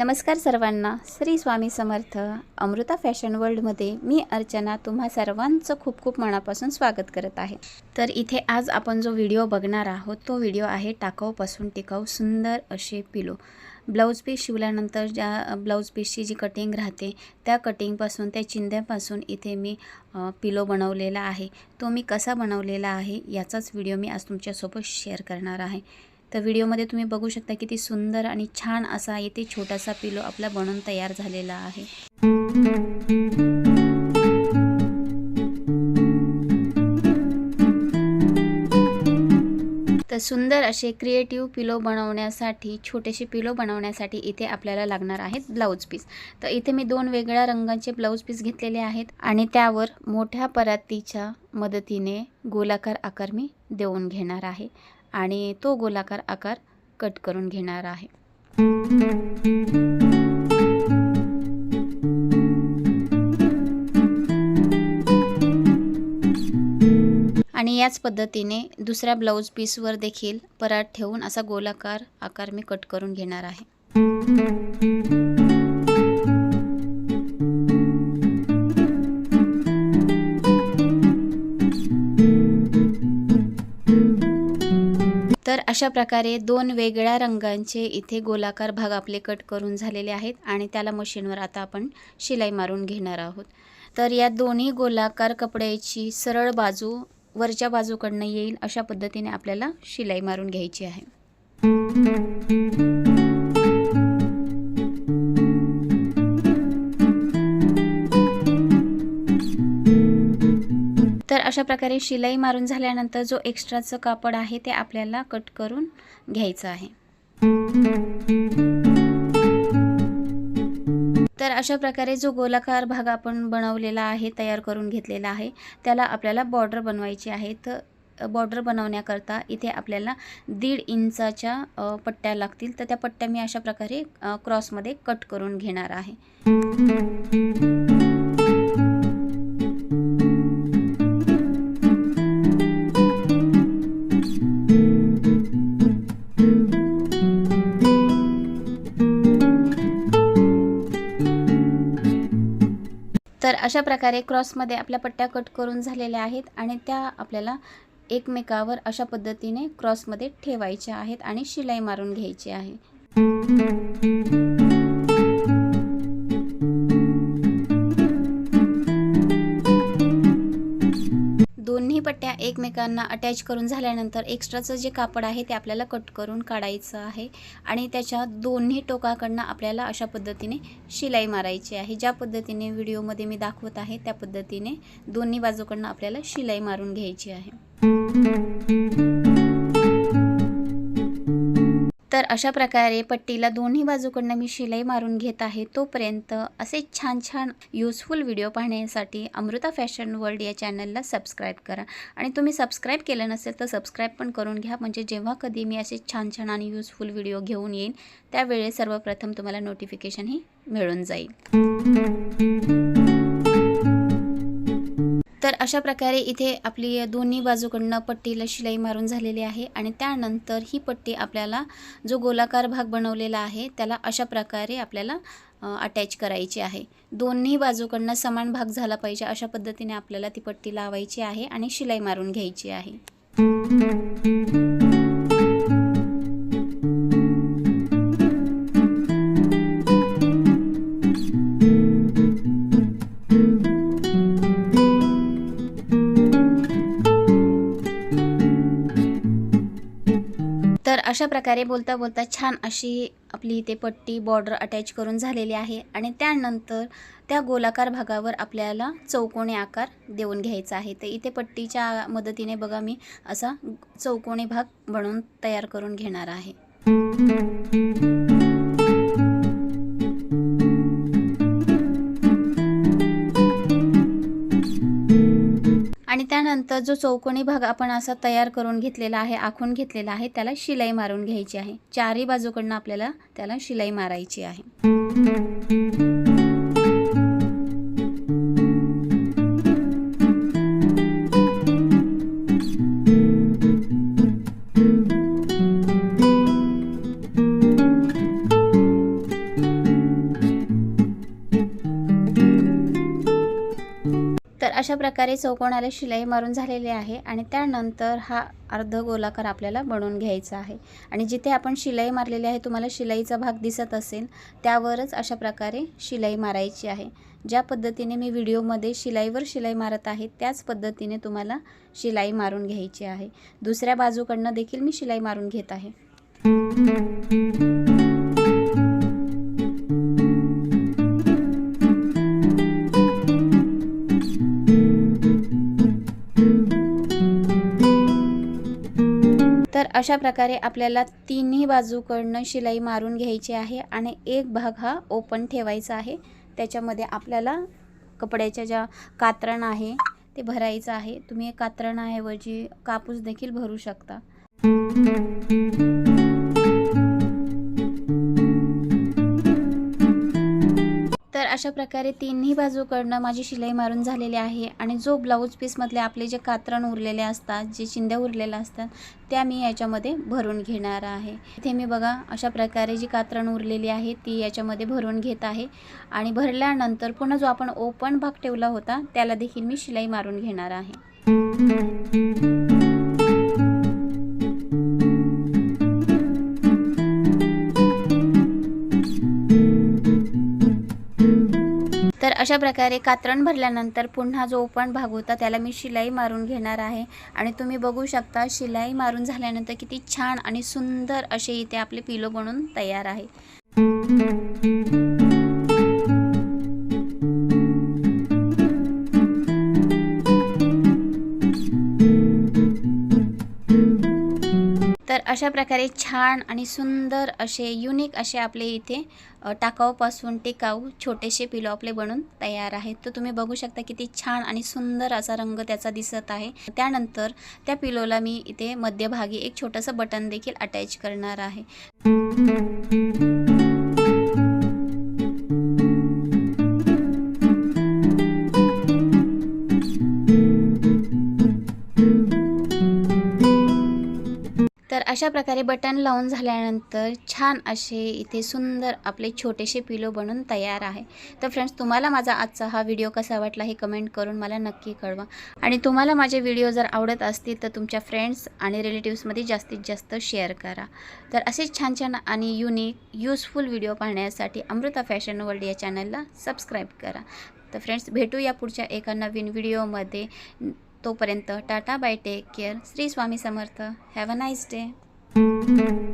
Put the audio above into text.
नमस्कार सर्वांना. श्री स्वामी समर्थ अमृता फॅशन वर्ल्डमध्ये मी अर्चना तुम्हा सर्वांचं खूप खूप मनापासून स्वागत करत आहे. तर इथे आज आपण जो व्हिडिओ बघणार आहोत तो व्हिडिओ आहे टाकाऊपासून टिकाऊ सुंदर असे पिलो. ब्लाऊज पीस शिवल्यानंतर ज्या ब्लाऊज पीसची जी कटिंग राहते त्या कटिंगपासून त्या चिंध्यापासून इथे मी पिलो बनवलेला आहे. तो मी कसा बनवलेला आहे याचाच व्हिडिओ मी आज तुमच्यासोबत शेअर करणार आहे. तर व्हिडिओमध्ये तुम्ही बघू शकता किती सुंदर आणि छान असा येथे छोटासा पिलो आपला बनून तयार झालेला आहे. तर सुंदर असे क्रिएटिव्ह पिलो बनवण्यासाठी छोटेसे पिलो बनवण्यासाठी इथे आपल्याला लागणार आहेत ब्लाऊज पीस तर इथे मी दोन वेगळ्या रंगांचे ब्लाऊज पीस घेतलेले आहेत आणि त्यावर मोठ्या परातीच्या मदतीने गोलाकार आकार मी देऊन घेणार आहे. आणि तो गोलाकार आकार कट करून घेणार आहे. आणि याच पद्धतीने दुसऱ्या ब्लाऊज पीसवर देखील परात ठेवून असा गोलाकार आकार मी कट करून घेणार आहे. अशा प्रकारे दोन वेगळ्या रंगांचे इथे गोलाकार भाग आपले कट करून झालेले आहेत आणि त्याला मशीनवर आता आपण शिलाई मारून घेणार आहोत. तर या दोन्ही गोलाकार कपड्याची सरळ बाजू वरच्या बाजूकडनं येईल अशा पद्धतीने आपल्याला शिलाई मारून घ्यायची आहे. अशा प्रकारे शिलाई मारून झाल्यानंतर जो एक्स्ट्राचं कापड आहे ते आपल्याला कट करून घ्यायचं आहे. तर अशा प्रकारे जो गोलाकार भाग आपण बनवलेला आहे तयार करून घेतलेला आहे त्याला आपल्याला बॉर्डर बनवायची आहे. तर बॉर्डर बनवण्याकरता इथे आपल्याला दीड इंचाच्या पट्ट्या लागतील. तर त्या पट्ट्या मी अशा प्रकारे क्रॉसमध्ये कट करून घेणार आहे. तर अशा प्रकारे क्रॉसमध्ये आपल्या पट्ट्या कट करून झालेल्या आहेत आणि त्या आपल्याला एकमेकावर अशा पद्धतीने क्रॉसमध्ये ठेवायच्या आहेत आणि शिलाई मारून घ्यायची आहे. एकमेकांना अटॅच करून झाल्यानंतर एक्स्ट्राचं जे कापड आहे ते आपल्याला कट करून काढायचं आहे. आणि त्याच्या दोन्ही टोकाकडनं आपल्याला अशा पद्धतीने शिलाई मारायची आहे. ज्या पद्धतीने व्हिडिओमध्ये मी दाखवत आहे त्या पद्धतीने दोन्ही बाजूकडनं आपल्याला शिलाई मारून घ्यायची आहे. तर अशा प्रकारे पट्टीला दोन्ही बाजूकडनं मी शिलाई मारून घेत आहे तोपर्यंत असे छान छान युजफुल व्हिडिओ पाहण्यासाठी अमृता फॅशन वर्ल्ड या चॅनलला सबस्क्राईब करा. आणि तुम्ही सबस्क्राईब केलं नसेल तर सबस्क्राईब पण करून घ्या. म्हणजे जेव्हा कधी मी असे छान छान आणि यूजफुल व्हिडिओ घेऊन येईन त्यावेळेस सर्वप्रथम तुम्हाला नोटिफिकेशनही मिळून जाईल. तर अशा प्रकारे इथे आपली दोन्ही बाजूकडनं पट्टीला शिलाई मारून झालेली आहे आणि त्यानंतर ही पट्टी आपल्याला जो गोलाकार भाग बनवलेला आहे त्याला अशा प्रकारे आपल्याला अटॅच करायची आहे. दोन्ही बाजूकडनं समान भाग झाला पाहिजे अशा पद्धतीने आपल्याला ती पट्टी लावायची आहे आणि शिलाई मारून घ्यायची आहे. अशा प्रकारे बोलता बोलता छान अशी आपली इथे पट्टी बॉर्डर अटॅच करून झालेली आहे आणि त्यानंतर त्या गोलाकार भागावर आपल्याला चौकोनी आकार देऊन घ्यायचा आहे. तर इथे पट्टीच्या मदतीने बघा मी असा चौकोनी भाग बनवून तयार करून घेणार आहे. त्यानंतर जो चौकोनी भाग आपण असा तयार करून घेतलेला आहे आखून घेतलेला आहे त्याला शिलाई मारून घ्यायची आहे. चारही बाजूकडनं आपल्याला त्याला शिलाई मारायची आहे. अशा प्रकारे चौकोनाला शिलाई मारून झालेली आहे आणि त्यानंतर हा अर्ध गोलाकार आपल्याला बनवून घ्यायचा आहे. आणि जिथे आपण शिलाई मारलेली आहे तुम्हाला शिलाईचा भाग दिसत असेल त्यावरच अशा प्रकारे शिलाई मारायची आहे. ज्या पद्धतीने मी व्हिडिओमध्ये शिलाईवर शिलाई मारत आहे त्याच पद्धतीने तुम्हाला शिलाई मारून घ्यायची आहे. दुसऱ्या बाजूकडनं देखील मी शिलाई मारून घेत आहे. अशा प्रकारे आपल्याला तिन्ही बाजूकडनं शिलाई मारून घ्यायची आहे आणि एक भाग हा ओपन ठेवायचा आहे. त्याच्यामध्ये आपल्याला कपड्याच्या ज्या कात्रण आहे ते भरायचं आहे. तुम्ही कात्रणाऐवजी कापूस देखील भरू शकता. तर अशा प्रकारे तिन्ही बाजूकडनं माझी शिलाई मारून झालेली आहे आणि जो ब्लाऊज पीसमधले आपले जे कात्रण उरलेले असतात जे चिंध्या उरलेल्या असतात त्या मी याच्यामध्ये भरून घेणार आहे. इथे मी बघा अशा प्रकारे जी कात्रण उरलेली आहे ती याच्यामध्ये भरून घेत आहे आणि भरल्यानंतर पुन्हा जो आपण ओपन भाग ठेवला होता त्याला देखील मी शिलाई मारून घेणार आहे. तर अशा प्रकारे कात्रण भरल्यानंतर पुन्हा जो ओपन भाग होता त्याला मी शिलाई मारून घेणार आहे. आणि तुम्ही बघू शकता शिलाई मारून झाल्यानंतर किती छान आणि सुंदर असे इथे आपले पिलो बनून तयार आहे. अशा प्रकारे छान आणि सुंदर असे युनिक असे आपले इथे टाकाऊपासून टिकाऊ छोटेसे पिलो आपले बनून तयार आहेत. तर तुम्ही बघू शकता किती छान आणि सुंदर असा रंग त्याचा दिसत आहे. त्यानंतर त्या पिलोला मी इथे मध्यभागी एक छोटंसं बटन देखील अटॅच करणार आहे. अशा प्रकारे बटन लावून झाल्यानंतर छान असे इथे सुंदर आपले छोटेसे पिलो बनून तयार आहे. तर फ्रेंड्स तुम्हाला माझा आजचा हा व्हिडिओ कसा वाटला हे कमेंट करून मला नक्की कळवा. आणि तुम्हाला माझे व्हिडिओ जर आवडत असतील तर तुमच्या फ्रेंड्स आणि रिलेटिव्समध्ये जास्तीत जास्त शेअर करा. तर असेच छान छान आणि युनिक यूजफुल व्हिडिओ पाहण्यासाठी अमृता फॅशन वर्ल्ड या चॅनलला सबस्क्राईब करा. तर फ्रेंड्स भेटू या पुढच्या एका नवीन व्हिडिओमध्ये तोपर्यंत tata bye take care Shri Swami Samarth. Have a nice day thank you